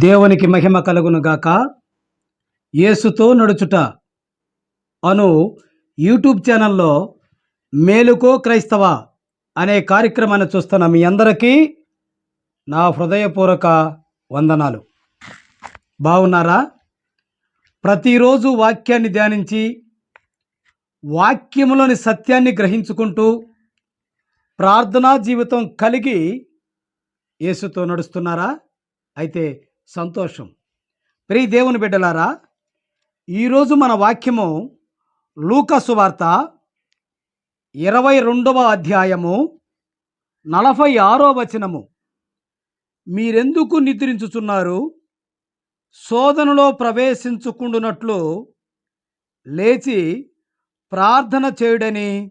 దేవునికి మహిమ కలుగునుగాక యేసుతో నడుచుట. అను యూట్యూబ్ ఛానల్లో మేలుకో క్రైస్తవ అనే కార్యక్రమాన్ని చూస్తున్న మీ అందరికీ నా హృదయపూర్వక వందనాలు. బాగున్నారా ప్రతిరోజు వాక్యాన్ని ధ్యానించి వాక్యములోని సత్యాన్ని గ్రహించుకుంటూ ప్రార్థనా జీవితం కలిగి యేసుతో నడుస్తున్నారా? అయితే సంతోషం. ప్రియ దేవుని బిడ్డలారా ఈరోజు మన వాక్యము లూకసు వార్త ఇరవై రెండవ అధ్యాయము నలభై ఆరో వచనము. మీరెందుకు నిద్రించుచున్నారు? శోధనలో ప్రవేశించుకుండునట్లు లేచి ప్రార్థన చేయుడని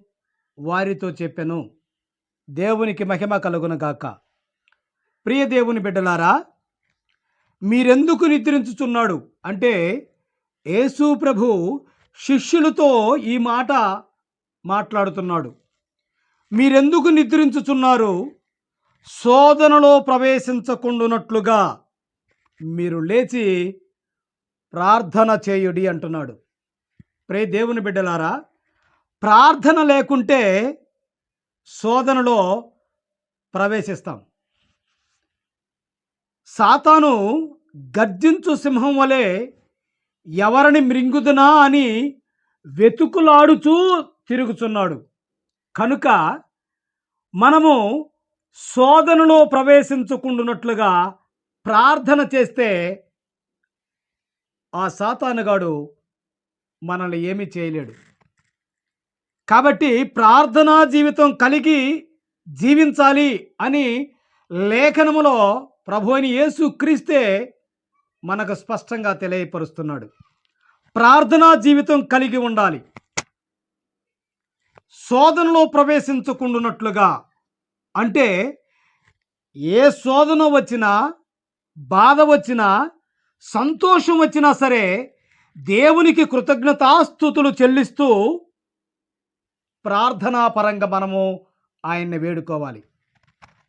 వారితో చెప్పెను. దేవునికి మహిమ కలుగునగాక ప్రియ దేవుని బిడ్డలారా మీరెందుకు నిద్రించుచున్నాడు? అంటే యేసు ప్రభు శిష్యులతో ఈ మాట మాట్లాడుతున్నాడు. మీరెందుకు నిద్రించుచున్నారు? శోధనలో ప్రవేశించకుండునట్లుగా మీరు లేచి ప్రార్థన చేయుడి అంటున్నాడు. ప్రే దేవుని బిడ్డలారా ప్రార్థన లేకుంటే శోధనలో ప్రవేశిస్తాం. సాతాను గర్జించు సింహం వలె ఎవరిని మృంగుదునా అని వెతుకులాడుచూ తిరుగుచున్నాడు. కనుక మనము శోధనలో ప్రవేశించుకుంటున్నట్లుగా ప్రార్థన చేస్తే ఆ సాతానుగాడు మనల్ని ఏమీ చేయలేడు. కాబట్టి ప్రార్థనా జీవితం కలిగి జీవించాలి అని లేఖనములో ప్రభు అని యేసు క్రీస్తే మనకు స్పష్టంగా తెలియపరుస్తున్నాడు. ప్రార్థనా జీవితం కలిగి ఉండాలి. శోధనలో ప్రవేశించకుండా అంటే ఏ శోధన వచ్చినా బాధ వచ్చినా సంతోషం వచ్చినా సరే దేవునికి కృతజ్ఞతాస్థుతులు చెల్లిస్తూ ప్రార్థనా పరంగా మనము ఆయన్ని వేడుకోవాలి.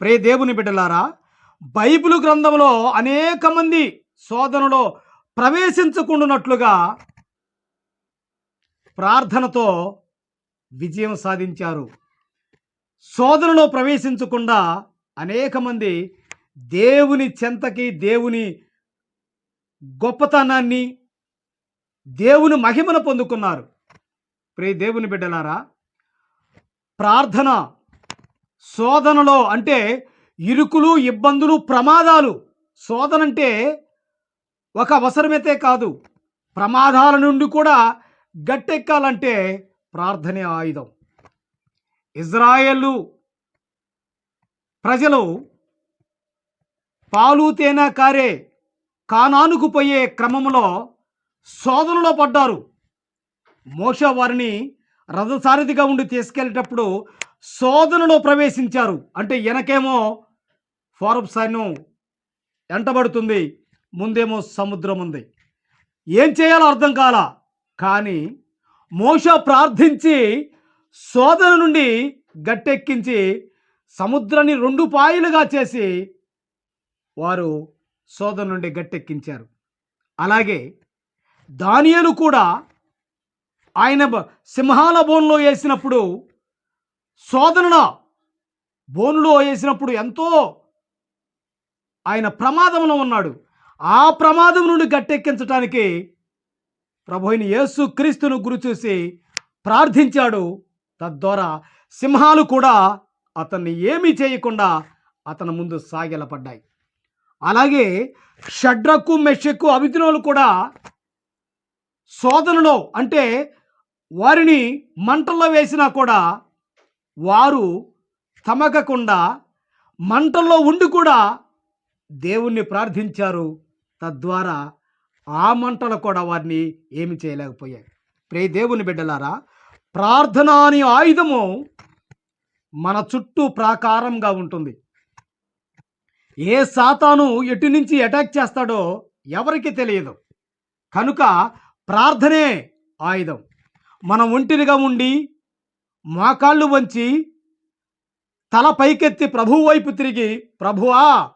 ప్రే దేవుని బిడ్డలారా బైబిల్ గ్రంథంలో అనేక మంది శోధనలో ప్రవేశించకుండానట్లుగా ప్రార్థనతో విజయం సాధించారు. శోధనలో ప్రవేశించకుండా అనేక మంది దేవుని చెంతకి దేవుని గొప్పతనాన్ని దేవుని మహిమను పొందుకున్నారు. ప్రే దేవుని బిడ్డలారా ప్రార్థన శోధనలో అంటే ఇరుకులు ఇబ్బందులు ప్రమాదాలు. శోధన అంటే ఒక అవసరమైతే కాదు. ప్రమాదాల నుండి కూడా గట్టెక్కాలంటే ప్రార్థనే ఆయుధం. ఇజ్రాయేలు ప్రజలు పాలు తేనె కారే కానానుకు పోయే క్రమంలో శోధనలో పడ్డారు. మోష వారిని రథసారథిగా ఉండి తీసుకెళ్ళేటప్పుడు శోధనలో ప్రవేశించారు. అంటే వెనకేమో ఫోరబ్ సైన్యం ఎంటబడుతుంది ముందేమో సముద్రం ఉంది. ఏం చేయాలో అర్థం కాల? కానీ మోష ప్రార్థించి శోధన నుండి గట్టెక్కించి సముద్రాన్ని రెండు పాయలుగా చేసి వారు శోధన నుండి గట్టెక్కించారు. అలాగే దానియలు కూడా ఆయన బ- సింహాల బోన్లో వేసినప్పుడు శోధన బోనులో వేసినప్పుడు ఎంతో ఆయన ప్రమాదంలో ఉన్నాడు. ఆ ప్రమాదం నుండి గట్టెక్కించటానికి ప్రభుని యేసు క్రీస్తును గురిచూసి ప్రార్థించాడు. తద్వారా సింహాలు కూడా అతన్ని ఏమీ చేయకుండా అతని ముందు సాగిలపడ్డాయి. అలాగే షడ్రకు మెషకు అవిధినోలు కూడా శోధనలో అంటే వారిని మంటల్లో వేసినా కూడా వారు తమకకుండా మంటల్లో ఉండి కూడా దేవుణ్ణి ప్రార్థించారు. తద్వారా ఆ మంటలు కూడా వారిని ఏమి చేయలేకపోయాయి. ప్రే దేవుని బిడ్డలారా ప్రార్థన అనే ఆయుధము మన చుట్టూ ప్రాకారంగా ఉంటుంది. ఏ సాతాను ఎటు నుంచి అటాక్ చేస్తాడో ఎవరికి తెలియదు. కనుక ప్రార్థనే ఆయుధం. మనం ఒంటిరిగా ఉండి మోకాళ్ళు వంచి తల పైకెత్తి ప్రభువు వైపు తిరిగి ప్రభువా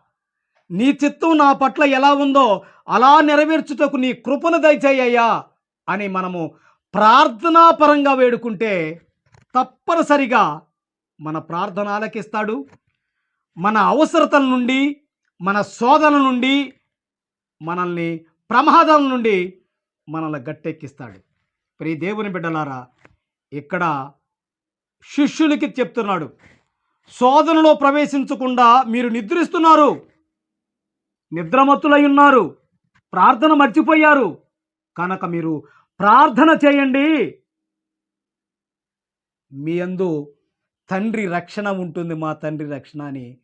నీ చిత్తం నా పట్ల ఎలా ఉందో అలా నెరవేర్చుటకు నీ కృపను దయచేయ్యా అని మనము ప్రార్థనాపరంగా వేడుకుంటే తప్పనిసరిగా మన ప్రార్థన ఆలకిస్తాడు మన అవసరతల నుండి మన శోధన నుండి మనల్ని ప్రమాదాల నుండి మనల్ని గట్టెక్కిస్తాడు. ప్రియ దేవుని బిడ్డలారా ఇక్కడ శిష్యులకి చెప్తున్నాడు శోధనలో ప్రవేశించకుండా మీరు నిద్రిస్తున్నారు. నిద్రమత్తులై ఉన్నారు ప్రార్థన మర్చిపోయారు. కనుక మీరు ప్రార్థన చేయండి. మీ అందు తండ్రి రక్షణ ఉంటుంది. మా తండ్రి రక్షణ అని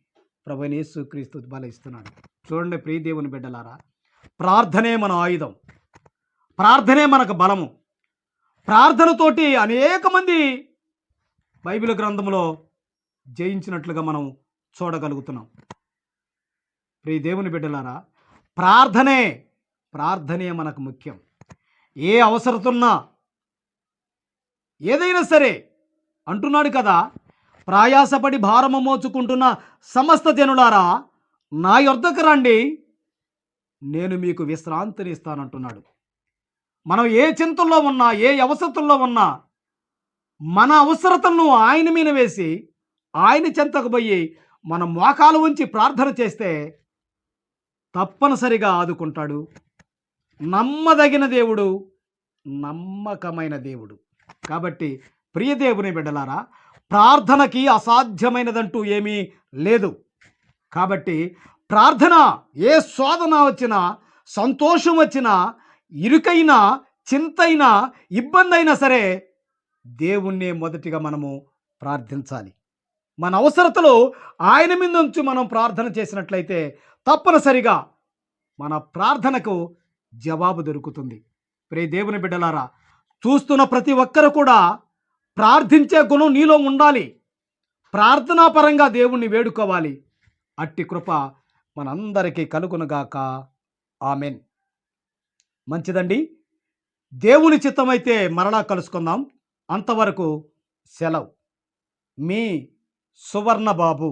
ప్రభనేసు క్రీస్తు బలయిస్తున్నాడు. చూడండి ప్రియదేవుని బిడ్డలారా ప్రార్థనే మన ఆయుధం. ప్రార్థనే మనకు బలము. ప్రార్థనతోటి అనేక మంది బైబిల్ గ్రంథంలో జయించినట్లుగా మనం చూడగలుగుతున్నాం. ప్రియ దేవుని బిడ్డలారా ప్రార్థనే ప్రార్థనే మనకు ముఖ్యం. ఏ అవసరతున్నా ఏదైనా సరే అంటున్నాడు కదా ప్రయాసపడి భారము మోచుకుంటున్న సమస్త జనులారా నా యొద్దకు రండి నేను మీకు విశ్రాంతిని ఇస్తానంటున్నాడు మనం ఏ చింతల్లో ఉన్నా ఏ అవసరతుల్లో ఉన్నా మన అవసరతలను ఆయన మీద వేసి ఆయన చెంతకు పోయి మన మోకాలు ఉంచి ప్రార్థన చేస్తే తప్పనిసరిగా ఆదుకుంటాడు. నమ్మదగిన దేవుడు నమ్మకమైన దేవుడు. కాబట్టి ప్రియ దేవుని బిడ్డలారా ప్రార్థనకి అసాధ్యమైనదంటూ ఏమీ లేదు. కాబట్టి ప్రార్థన ఏ శోధన వచ్చినా సంతోషం వచ్చినా ఇరుకైనా చింతైనా ఇబ్బంది అయినా సరే దేవుణ్ణే మొదటిగా మనము ప్రార్థించాలి. మన అవసరతలో ఆయన మీద నుంచి మనం ప్రార్థన చేసినట్లయితే తప్పనిసరిగా మన ప్రార్థనకు జవాబు దొరుకుతుంది. ప్రే దేవుని బిడ్డలారా చూస్తున్న ప్రతి ఒక్కరు కూడా ప్రార్థించే గుణం నీలో ఉండాలి. ప్రార్థనా పరంగా దేవుణ్ణి వేడుకోవాలి. అట్టి కృప మనందరికీ కలుగునుగాక ఆమెన్. మంచిదండి. దేవుని చిత్తమైతే మరలా కలుసుకుందాం. అంతవరకు సెలవు. మీ సువర్ణబాబు.